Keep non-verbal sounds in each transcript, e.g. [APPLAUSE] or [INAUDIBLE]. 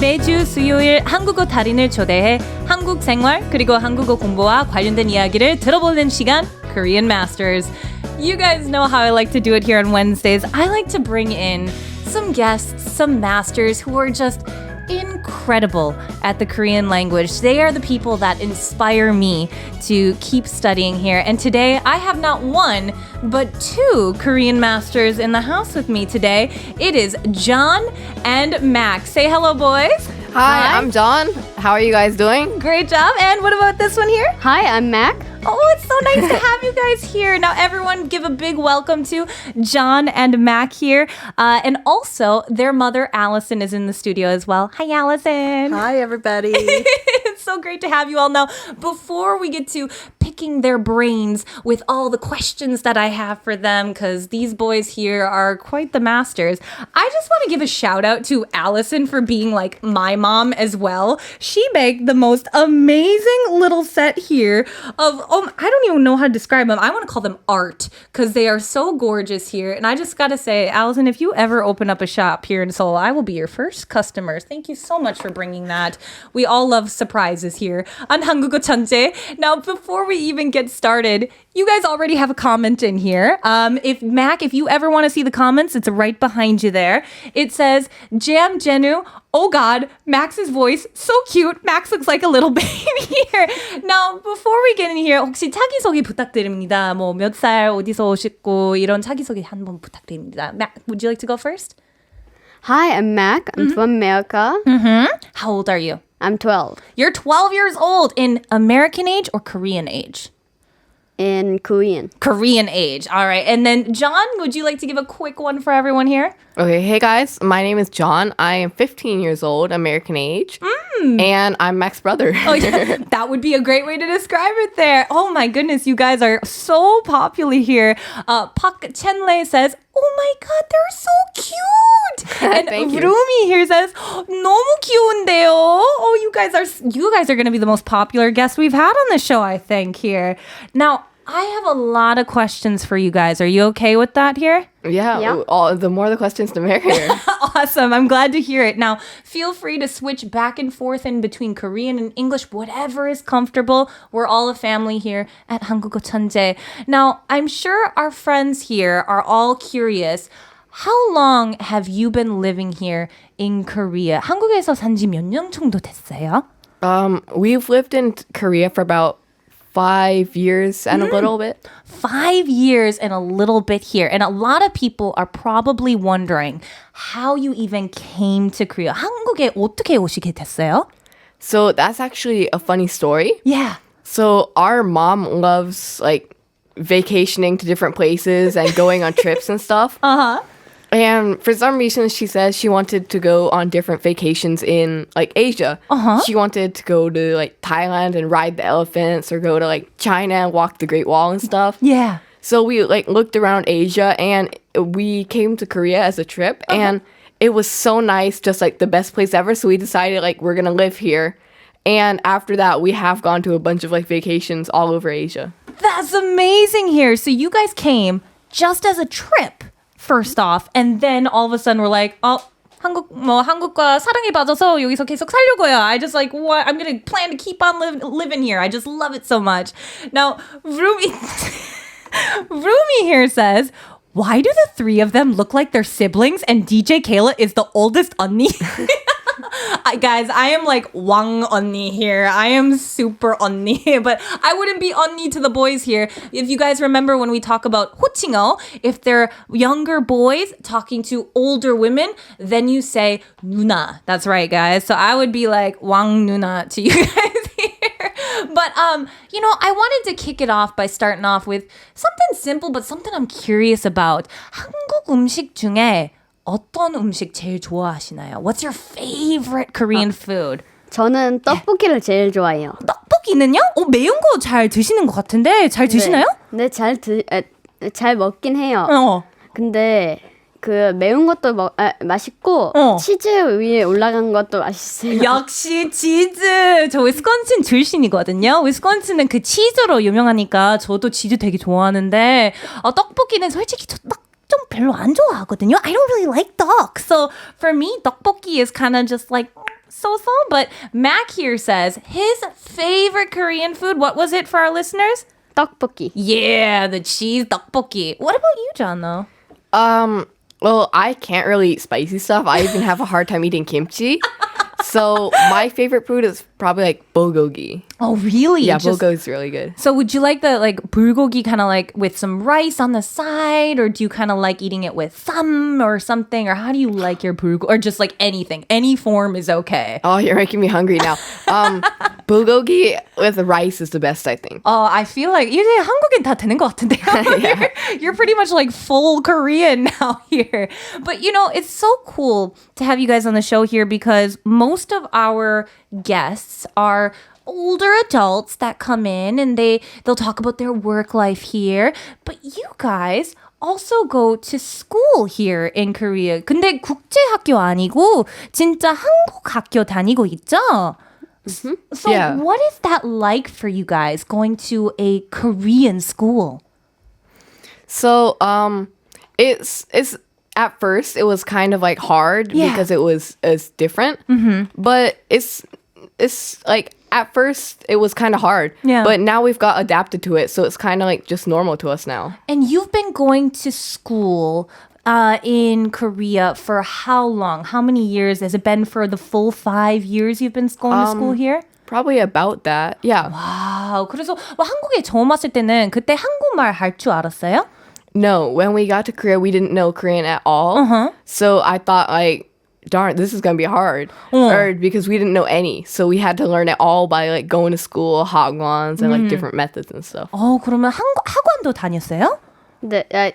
매주 수요일 한국어 달인을 초대해 한국 생활 그리고 한국어 공부와 관련된 이야기를 들어보는 시간 Korean Masters. You guys know how I like to do it here on Wednesdays. I like to bring in some guests, some masters who are just incredible at the Korean language. They are the people that inspire me to keep studying here. And today I have not one, but two Korean masters in the house with me today. It is John and Max. Say hello, boys. Hi, I'm John. How are you guys doing? Great job. And what about this one here? Hi, I'm Mac. Oh, it's so nice to have you guys here. Now, everyone, give a big welcome to John and Mac here. Uh, and also, their mother, Allison, is in the studio as well. Hi, Allison. Hi, everybody. [LAUGHS] it's so great to have you all now. Before we get to picking their brains with all the questions that I have for them because these boys here are quite the masters. I just want to give a shout out to Allison for being like my mom as well. She baked the most amazing little set here of, um, I don't even know how to describe them. I want to call them art because they are so gorgeous here. And I just got to say, Allison, if you ever open up a shop here in Seoul, I will be your first customer. Thank you so much for bringing that. We all love surprises here on Hangugo Now, before we even get started, you guys already have a comment in here. Um, if Mac, if you ever want to see the comments, it's right behind you there. It says, Jam Jenu, oh God, Max's voice, so cute. Max looks like a little [LAUGHS] baby here. Now, before we get in here, 혹시 자기소개 부탁드립니다. 뭐 몇 살, 어디서 오셨고, 이런 자기소개 한번 부탁드립니다. Mac, would you like to go first? Hi, I'm Mac. I'm from America. How old are you? I'm 12. You're 12 years old in American age or Korean age? In Korean. Korean age. All right. And then, John, would you like to give a quick one for everyone here? Okay, hey guys, my name is John. I am 15 years old, American age, and I'm Mac's brother. [LAUGHS] Oh, yeah. [LAUGHS] that would be a great way to describe it there. Oh my goodness, you guys are so popular here. Uh, Park Chenle says, Oh my god, they're so cute. [LAUGHS] And Thank you. Rumi here says, 너무 귀여운데요. Oh, you guys are you guys are going to be the most popular guests we've had on the show, I think here. Now, I have a lot of questions for you guys. Are you okay with that here? yeah, Yeah. All, the more the questions, the merrier. [LAUGHS] [LAUGHS] awesome. I'm glad to hear it. Now, feel free to switch back and forth in between Korean and English, whatever is comfortable. We're all a family here at 한국어 천재. Now, I'm sure our friends here are all curious. How long have you been living here in Korea? 한국에서 산지 몇 년 정도 됐어요? um, we've lived in Korea for about five years and a little bit. Five years and a little bit here. And a lot of people are probably wondering how you even came to Korea. 한국에 어떻게 오시게 됐어요? So that's actually a funny story. Yeah. So our mom loves like vacationing to different places and going on trips and stuff. [LAUGHS] Uh huh. And for some reason, she says she wanted to go on different vacations in like Asia. Uh huh. She wanted to go to like Thailand and ride the elephants, or go to like China and walk the Great Wall and stuff. Yeah. So we like looked around Asia and we came to Korea as a trip and it was so nice, just like the best place ever. So we decided like we're gonna live here. And after that, we have gone to a bunch of like vacations all over Asia. That's amazing here. So you guys came just as a trip, first off, and then all of a sudden we're like, oh, 한국 뭐 한국과 사랑에 빠져서 여기서 계속 살려고요. I just like what I'm gonna plan to keep on live, living here. I just love it so much. Now, Rumi, [LAUGHS] Rumi here says. Why do the three of them look like they're siblings and DJ Kayla is the oldest 언니? [LAUGHS] [LAUGHS] [LAUGHS] I, guys, I am like Wang 언니 here. I am super 언니, but [LAUGHS] I wouldn't be 언니 to the boys here. If you guys remember when we talk about 호칭어, if they're younger boys talking to older women, then you say 누나. That's right, guys. So I would be like Wang 누나 to you [LAUGHS] guys here. But um, you know, I wanted to kick it off by starting off with something simple, but something I'm curious about. 한국 음식 중에 어떤 음식 제일 좋아하시나요? What's your favorite Korean food? 저는 떡볶이를 제일 좋아해요. 떡볶이는요? 어, 매운 거 잘 드시는 것 같은데 잘 드시나요? 네, 잘 드, 에, 잘 먹긴 해요. 어. 근데 그 매운 것도 먹, 아, 맛있고 어. 치즈 위에 올라간 것도 맛있어요. [LAUGHS] 역시 치즈. 저 위스콘신 출신이거든요. 위스콘신은 그 치즈로 유명하니까 저도 치즈 되게 좋아하는데 어, 떡볶이는 솔직히 저 떡 좀 별로 안 좋아하거든요. I don't really like duck. So for me, 떡볶이 is kind of just like so so, but Mac here says his favorite Korean food. What was it for our listeners? 떡볶이. Yeah, the cheese tteokbokki. What about you, John? Though. Um, well, I can't really eat spicy stuff. I even have a hard time eating kimchi. [LAUGHS] So my favorite food is probably like bulgogi. Oh, really? Yeah, Just- bulgogi is really good. So would you like the like bulgogi kind of like with some rice on the side, or do you kind of like eating it with thumb or something, or how do you like your bulgogi, or just like anything, any form is okay? Oh, you're making me hungry now. Um, bulgogi with rice is the best, I think. Oh, I feel like 이제 한국인 다 [LAUGHS] [LAUGHS] 되는 것 같은데요. you're, you're pretty much like full Korean [LAUGHS] now here. But you know, it's so cool to have you guys on the show here because most of our guests are older adults that come in and they they'll talk about their work life here. But you guys also go to school here in Korea. 근데 국제 학교 아니고 진짜 한국 학교 다니고 있죠? So Yeah. what is that like for you guys going to a Korean school? So, um, it's it's at first it was kind of like hard Yeah. because it was it's different. Mm-hmm. But it's it's like at first it was kind of hard. Yeah. But now we've got adapted to it, so it's kind of like just normal to us now. And you've been going to school uh, in Korea for how long? How many years? Has it been for the full five years you've been going to school here? Probably about that. Yeah. 와우. 그래서 뭐 한국에 처음 왔을 때는 그때 한국말 할 줄 알았어요? No, when we got to Korea, we didn't know Korean at all. Uh-huh. So I thought like, darn, this is gonna be hard, Uh. or because we didn't know any, so we had to learn it all by like going to school, hagwons, and Mm-hmm. like different methods and stuff. 어, 그러면 한, 학원도 다녔어요? 근데 아,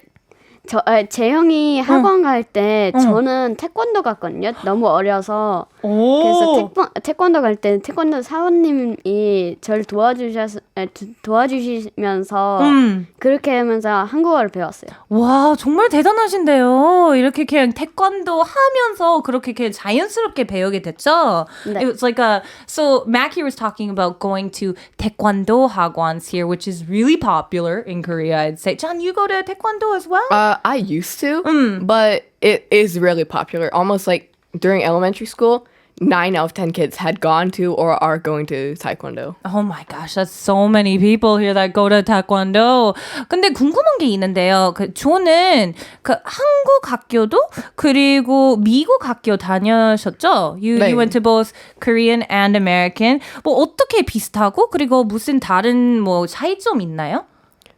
저, 아, 제 형이 학원 갈때 저는 태권도 갔거든요. 너무 어려서. 그래서 태권, 태권도 갈 때 태권도 사원님이 저를 도와주셔서 아, 도- 도와주시면서 음. 그렇게 하면서 한국어를 배웠어요. 와, 정말 대단하신데요. 이렇게 그냥 태권도 하면서 그렇게 그냥 자연스럽게 배우게 됐죠? 네. It was like a, so Mac here was talking about going to taekwondo hagwons here, which is really popular in Korea, I'd say. John, you go to taekwondo as well? Uh, I used to, Mm. but it is really popular. Almost like during elementary school, nine out of ten kids had gone to or are going to taekwondo. Oh my gosh, that's so many people here that go to taekwondo. 근데 궁금한 게 있는데요. 그 저는 그 한국 학교도 그리고 미국 학교 다녀셨죠? You, 네. you went to both Korean and American. 뭐 어떻게 비슷하고 그리고 무슨 다른 뭐 차이점 있나요?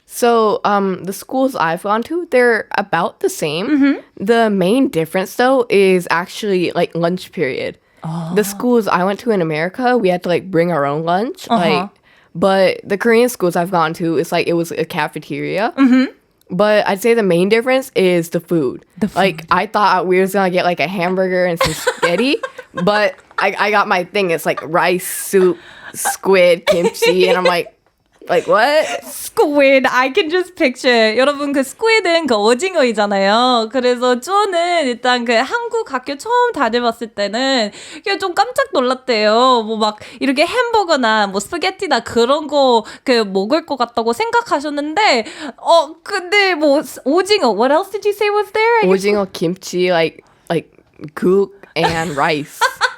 So, um, the schools I've gone to, they're about the same. Mm-hmm. The main difference, though, is actually like lunch period. Oh. The schools I went to in America, we had to like bring our own lunch. Uh-huh. Like, but the Korean schools I've gone to, it's like it was a cafeteria. Mm-hmm. But I'd say the main difference is the food. Like, I thought we was gonna get like a hamburger and some spaghetti, [LAUGHS] but I, I got my thing. It's like rice, soup, squid, kimchi, and I'm like, like what? Squid, I can just picture. 여러분 그 squid은 그 오징어이잖아요. 그래서 저는 일단 그 한국 학교 처음 다녀봤을 때는 그냥 좀 깜짝 놀랐대요. 뭐 막 이렇게 햄버거나 뭐 스파게티나 그런 거 그 먹을 것 같다고 생각하셨는데 어 근데 뭐 오징어. What else did you say was there? 오징어 kimchi like like gook and rice. [LAUGHS]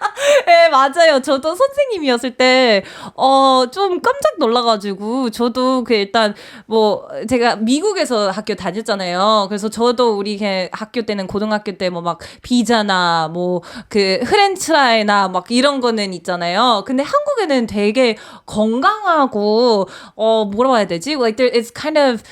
네, [LAUGHS] 맞아요. 저도 선생님이었을 때, 어, 좀 깜짝 놀라가지고, 저도 그 일단, 뭐, 제가 미국에서 학교 다녔잖아요. 그래서 저도 우리 걔 학교 때는 고등학교 때 뭐 막 비자나 뭐그 프렌치라이나 막 이런 거는 있잖아요. 근데 한국에는 되게 건강하고, 어, 뭐라고 해야 되지? Like, there, it's kind of,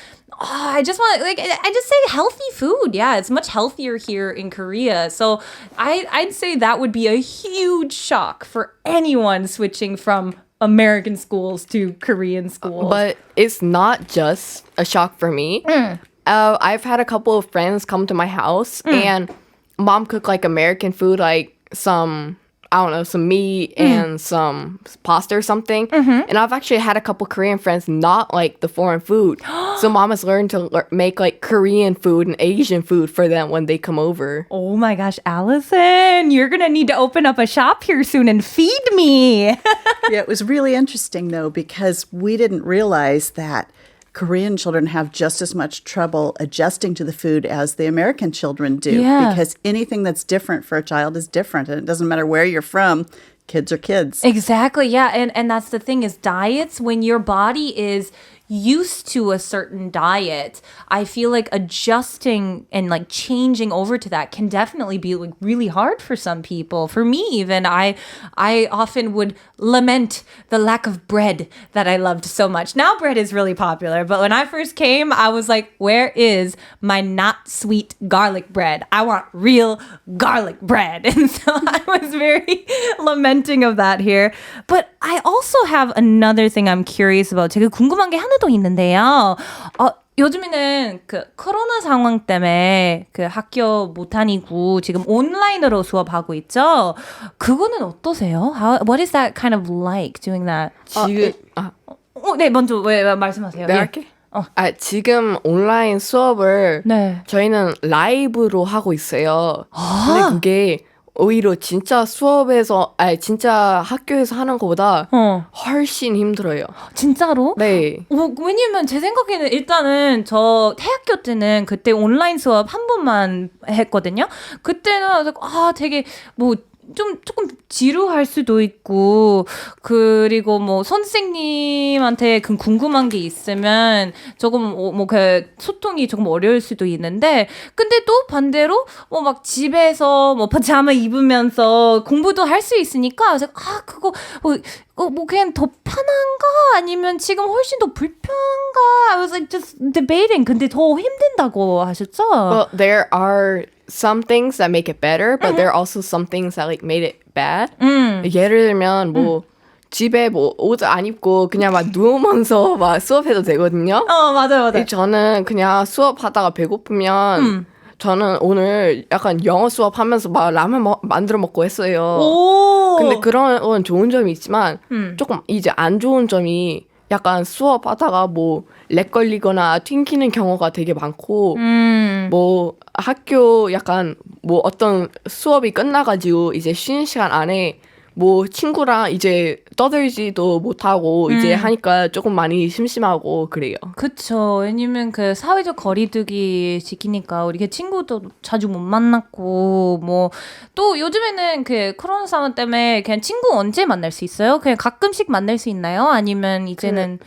Oh, I just want like I just say healthy food. Yeah, it's much healthier here in Korea. So I I'd say that would be a huge shock for anyone switching from American schools to Korean schools. But it's not just a shock for me. Mm. Uh, I've had a couple of friends come to my house mm. and mom cook like American food, like some I don't know, some meat mm. and some pasta or something. Mm-hmm. And I've actually had a couple Korean friends not like the foreign food. [GASPS] so mom has learned to lear- make like Korean food and Asian food for them when they come over. oh my gosh, Allison, you're gonna need to open up a shop here soon and feed me. [LAUGHS] yeah, it was really interesting though because we didn't realize that Korean children have just as much trouble adjusting to the food as the American children do Yeah. because anything that's different for a child is different and it doesn't matter where you're from kids are kids. Exactly. Yeah. And and that's the thing is diets when your body is used to a certain diet, I feel like adjusting and like changing over to that can definitely be like really hard for some people. For me even, I I often would lament the lack of bread that I loved so much. Now bread is really popular, but when I first came, I was like, where is my not sweet garlic bread? I want real garlic bread. [LAUGHS] And so I was very [LAUGHS] lamenting of that here. But I also have another thing I'm curious about. 제가 궁금한 게 하나 더 있는데요. 어, 요즘에는 그 코로나 상황 때문에 그 학교 못 다니고 지금 온라인으로 수업하고 있죠. 그거는 어떠세요? How, what is that kind of like doing that? 지금 아, 어, 네, 먼저 왜, 왜 말씀하세요. 내가 예. 할게. 아, 지금 온라인 수업을 네. 저희는 라이브로 하고 있어요. 근데 그게 오히려 진짜 수업에서, 아니, 진짜 학교에서 하는 것보다 어, 훨씬 힘들어요. 진짜로? 네. 어, 왜냐면 제 생각에는 일단은 저 대학교 때는 그때 온라인 수업 한 번만 했거든요. 그때는 아 되게 뭐 좀 조금 지루할 수도 있고 그리고 뭐 선생님한테 그 궁금한 게 있으면 조금 뭐그 소통이 조금 어려울 수도 있는데 근데 또 반대로 뭐 막 집에서 뭐 [LAUGHS] 파자마 입으면서 공부도 할 수 있으니까 그래서 아 그거 뭐, 어, 뭐 그냥 더 편한가? 아니면 지금 훨씬 더 불편한가? I was like just debating 근데 더 힘든다고 하셨죠? Well, there are some things that make it better, but there are also some things that like made it bad. 예를 들면 뭐 집에 뭐 옷 안 입고 그냥 막 [LAUGHS] 누우면서 막 수업해도 되거든요. 어 맞아요 맞아요. 저는 그냥 수업하다가 배고프면 저는 오늘 약간 영어 수업하면서 막 라면 먹- 만들어 먹고 했어요. 오. 근데 그런 건 좋은 점이 있지만 조금 이제 안 좋은 점이 약간 수업하다가 뭐 렉 걸리거나 튕기는 경우가 되게 많고 음. 뭐 학교 약간 뭐 어떤 수업이 끝나가지고 이제 쉬는 시간 안에 뭐 친구랑 이제 떠들지도 못하고 이제 하니까 조금 많이 심심하고 그래요. 그쵸. 왜냐면 그 사회적 거리두기 지키니까 우리 그 친구도 자주 못 만났고 뭐 또 요즘에는 그 코로나 상황 때문에 그냥 친구 언제 만날 수 있어요? 그냥 가끔씩 만날 수 있나요? 아니면 이제는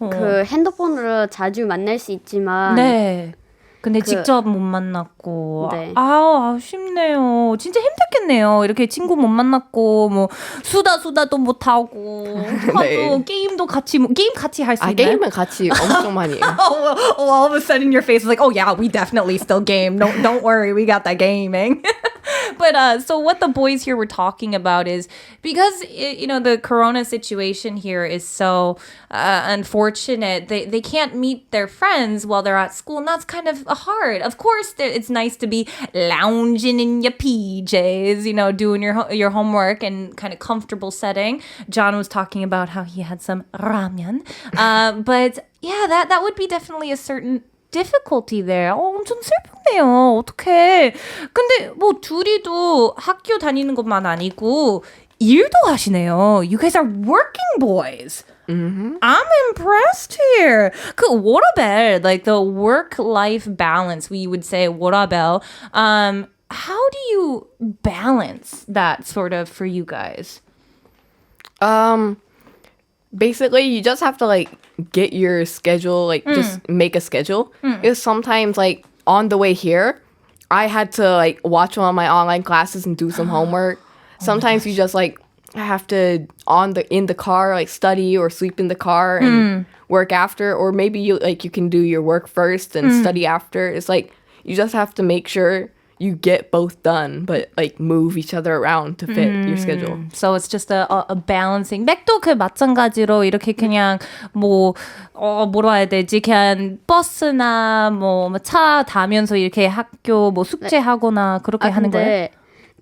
어. 그 핸드폰으로 자주 만날 수 있지만 네. 근데 그- 직접 못 만났고 네. 아우 아쉽네요. 진짜 힘들겠네요. 이렇게 친구 못 만났고 뭐 수다 수다도 못 하고 [LAUGHS] 네. 또 게임도 같이 뭐- 게임 같이 할 수 아 있나요? 게임은 같이 엄청 많이 해요. [LAUGHS] oh, oh, all of a sudden your face is like, oh yeah, we definitely still game. Don't don't worry, we got that gaming. [LAUGHS] but uh, so what the boys here were talking about is because it, you know the Corona situation here is so uh, unfortunate. They they can't meet their friends while they're at school, and that's kind of hard. Of course, there- it's nice to be lounging in your PJs, you know, doing your ho- your homework and kind of comfortable setting. John was talking about how he had some ramen, uh, [LAUGHS] but yeah, that that would be definitely a certain difficulty there. 어, 엄청 슬프네요. 어떡해. 근데 뭐 둘이도 학교 다니는 것만 아니고 일도 하시네요. You guys are working boys. Mm-hmm. I'm impressed here. What a bell! like the work-life balance, we would say worabel. Um, how do you balance that sort of for you guys? Um, basically, you just have to like get your schedule, like mm. just make a schedule. Mm. Sometimes, like on the way here, I had to like watch one of my online classes and do some [GASPS] homework. Sometimes oh you just like have to on the in the car like study or sleep in the car and work after, or maybe you like you can do your work first and study after. It's like you just have to make sure you get both done, but like move each other around to fit your schedule. So it's just a, a, a balancing. 맥도 그 마찬가지로 이렇게 그냥 뭐, 어, 뭐라 해야 되지? 그냥 버스나 뭐, 차 타면서 이렇게 학교 뭐 숙제하거나 그렇게 아 하는 거예요?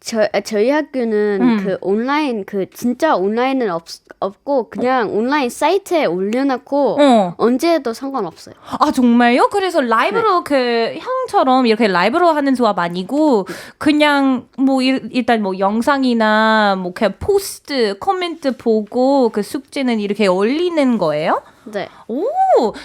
저 저희 학교는 그 온라인 그 진짜 온라인은 없 없고 그냥 온라인 사이트에 올려놓고 어. 언제 해도 상관없어요. 아 정말요? 그래서 라이브로 그 형처럼 이렇게 라이브로 하는 수업 아니고 그냥 뭐 일, 일단 뭐 영상이나 뭐 그냥 포스트 코멘트 보고 그 숙제는 이렇게 올리는 거예요? 네. 오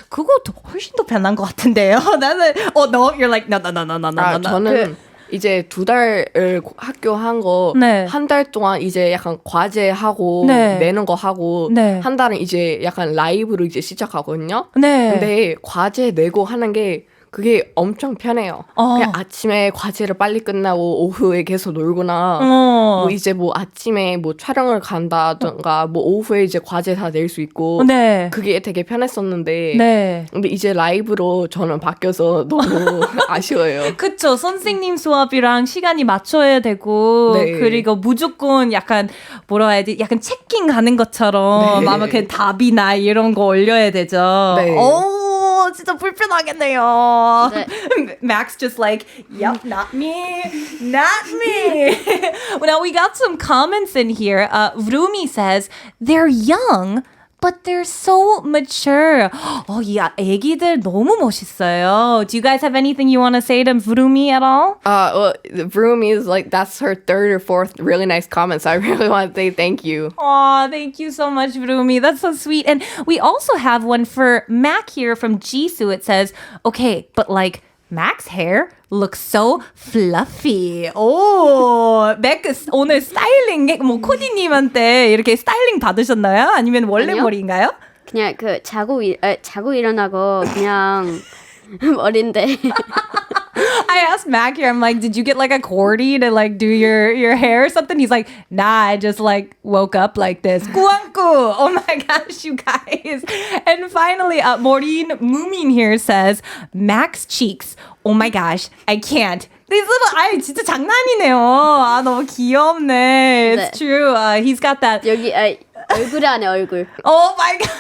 그거 더- 훨씬 더 편한 것 같은데요. [LAUGHS] 나는 어 no you're like no no no no no no 아. 저는 이제 두 달을 학교 한거 네. 한달 동안 이제 약간 과제 하고 네. 내는 거 하고 네. 한 달은 이제 약간 라이브로 이제 시작하거든요. 네. 근데 과제 내고 하는 게 그게 엄청 편해요. 어. 그냥 아침에 과제를 빨리 끝나고 오후에 계속 놀거나 어. 뭐 이제 뭐 아침에 뭐 촬영을 간다던가 뭐 오후에 이제 과제 다 낼 수 있고 네. 그게 되게 편했었는데 네. 근데 이제 라이브로 저는 바뀌어서 너무 [LAUGHS] 아쉬워요. 그쵸. 선생님 수업이랑 시간이 맞춰야 되고, 네. 그리고 무조건 약간, 뭐라 해야 지 약간 체킹 가는 것처럼, 네. 아마 그 답이나 이런 거 올려야 되죠. 네. 오, 진짜 불편하겠네요. 네. [LAUGHS] Max just like, yep, not me, not me. [LAUGHS] well, now we got some comments in here. Uh, Vrumi says, they're young. But they're so mature. 어, 이 애기들 너무 멋있어요. Do you guys have anything you want to say to Vrumi at all? Uh, well, the Vroomy is like that's her third or fourth really nice comment. So I [LAUGHS] really want to say thank you. Aw, thank you so much, Vrumi. That's so sweet. And we also have one for Mac here from Jisoo. It says, okay, but like Mac's hair looks so fluffy. 오, 맥 오늘 스타일링 뭐 코디님한테 이렇게 스타일링 받으셨나요? 아니면 원래 아니요. 머리인가요? 그냥 그 자고 일 아, 자고 일어나고 그냥 [LAUGHS] 머리인데 [LAUGHS] I asked Mac here. I'm like, did you get like a cordy to like do your your hair or something? He's like, nah, I just like woke up like this. Kuangku. Oh my [LAUGHS] gosh, you guys. And finally, uh, Maureen Moomin here says, Mac's cheeks. Oh my gosh, I can't. These little, 아 진짜 장난이네요. 아 너무 귀엽네. It's 네. true. Uh, he's got that. 여기 아, 얼굴 안에 얼굴 Oh my [LAUGHS] god.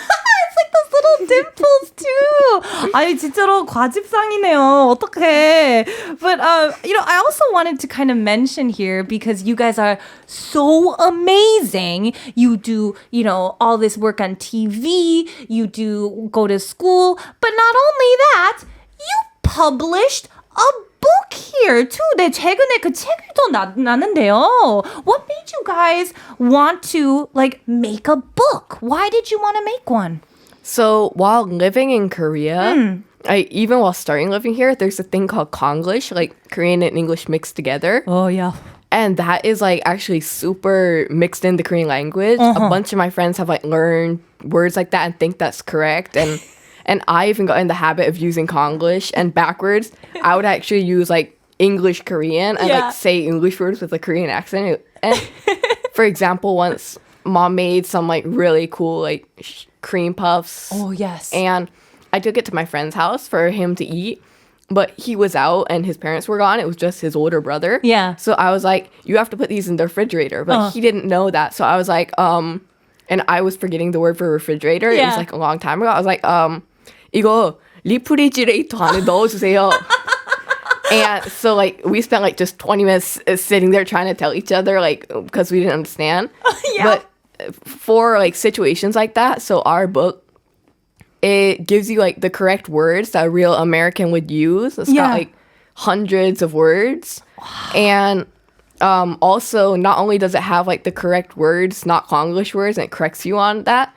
It's like those little dimples too. 아니 진짜로 과즙상이네요. 어떡해. But uh, you know, I also wanted to kind of mention here because you guys are so amazing. You do, you know, all this work on TV, you do go to school, but not only that, you published a book here too. 네, 최근에 그 책을 또 나, 나는데요. What made you guys want to like make a book? Why did you want to make one? So while living in Korea, hmm. I even while starting living here, there's a thing called Konglish, like Korean and English mixed together. Oh yeah. And that is like actually super mixed in the Korean language. A uh-huh. bunch of my friends have like learned words like that and think that's correct. And [LAUGHS] and I even got in the habit of using Konglish and backwards. I would actually use like English Korean and Yeah. like say English words with a Korean accent. And [LAUGHS] for example, once mom made some like really cool like sh- cream puffs. Oh yes. And I took it to my friend's house for him to eat. But he was out and his parents were gone. It was just his older brother. Yeah. So I was like, you have to put these in the refrigerator. But he didn't know that. So I was like, um, and I was forgetting the word for refrigerator. It Yeah. was like a long time ago. I was like, um, 이거 리프리지레이터 안에 넣어주세요. [LAUGHS] and so like we spent like just 20 minutes uh, sitting there trying to tell each other like because we didn't understand. [LAUGHS] Yeah. But uh, for like situations like that, so our book it gives you like the correct words that a real American would use. It's Yeah. got like hundreds of words. And um, also, not only does it have like the correct words, not Konglish words, and it corrects you on that,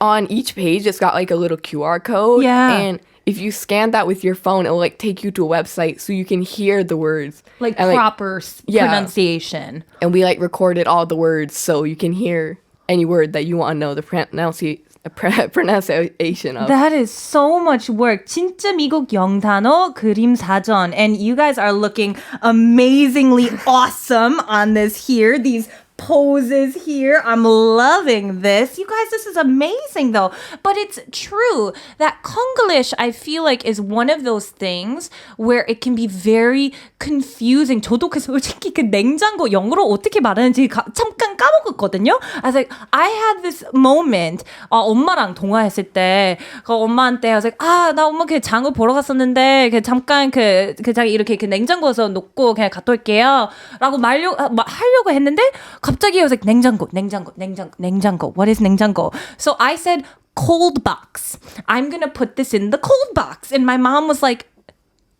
on each page, it's got like a little QR code. Yeah. And if you scan that with your phone, it'll like take you to a website so you can hear the words. like and, proper s yeah. pronunciation. and we like recorded all the words so you can hear any word that you want to know the pronunci- [LAUGHS] pr- pronunciation of. That is so much work. 진짜 미국 영단어 그림 사전. And you guys are looking amazingly [LAUGHS] awesome on this here. These poses here. I'm loving this. You guys, this is amazing though. But it's true that Konglish, I feel like, is one of those things where it can be very confusing. 저도 그 솔직히 그 냉장고 영어로 어떻게 말하는지 가, 잠깐 까먹었거든요. I was like, I had this moment. 아, 엄마랑 통화했을 때, 그 엄마한테 I was like, 아, 나 엄마 그 장을 보러 갔었는데, 그 잠깐 그, 그 자기 이렇게 그 냉장고에서 놓고 그냥 갔다 올게요. 라고 말려, 아, 마- 하려고 했는데, 갑자기 I was like, 냉장고, 냉장고, 냉장고, 냉장고. What is 냉장고? So I said, cold box. I'm gonna put this in the cold box. And my mom was like,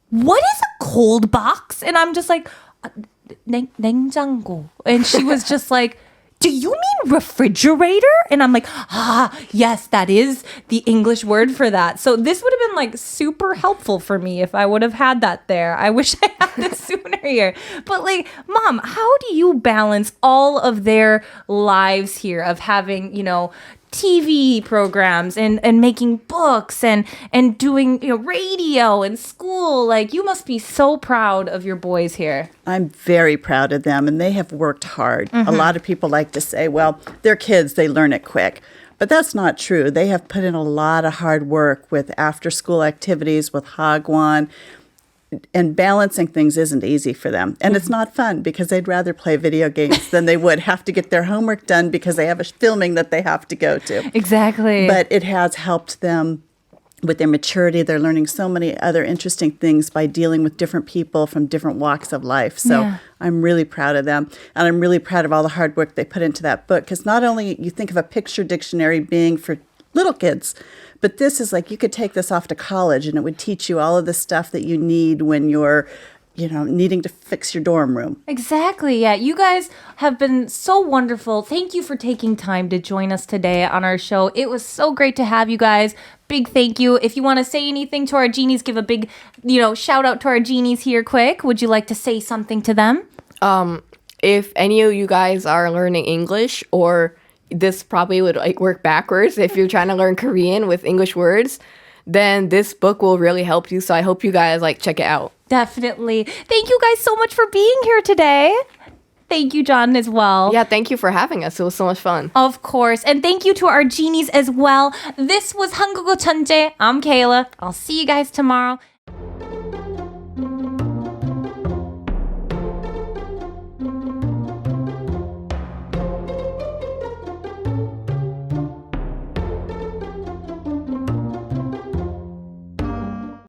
what is a cold box? And I'm just like, "Uh, 냉, 냉장고. And she was just like, do you mean refrigerator? And I'm like, ah, yes, that is the English word for that. So this would have been like super helpful for me if I would have had that there. I wish I had this [LAUGHS] sooner here. But like, mom, how do you balance all of their lives here of having, you know, TV programs and and making books and and doing you know radio and school like you must be so proud of your boys here. I'm very proud of them, and they have worked hard. A mm-hmm. lot of people like to say, well, they're kids, they learn it quick. But that's not true. They have put in a lot of hard work with after school activities, with Hagwon, and balancing things isn't easy for them. And it's mm-hmm. not fun because they'd rather play video games than they would have to get their homework done because they have a filming that they have to go to. Exactly. But it has helped them with their maturity. They're learning so many other interesting things by dealing with different people from different walks of life. So Yeah. I'm really proud of them. And I'm really proud of all the hard work they put into that book. Because not only you think of a picture dictionary being for little kids, but this is like you could take this off to college and it would teach you all of the stuff that you need when you're, you know, needing to fix your dorm room. Exactly. Yeah. You guys have been so wonderful. Thank you for taking time to join us today on our show. It was so great to have you guys. Big thank you. If you want to say anything to our genies, give a big, you know, shout out to our genies here quick. Would you like to say something to them? Um, if any of you guys are learning English or this probably would like work backwards if you're trying to learn Korean with English words then this book will really help you. So I hope you guys like check it out. Definitely. Thank you guys so much for being here today. Thank you, John, as well. Yeah, thank you for having us. It was so much fun. Of course. And thank you to our genies as well. This was Hangugo Chanje. I'm Kayla. I'll see you guys tomorrow.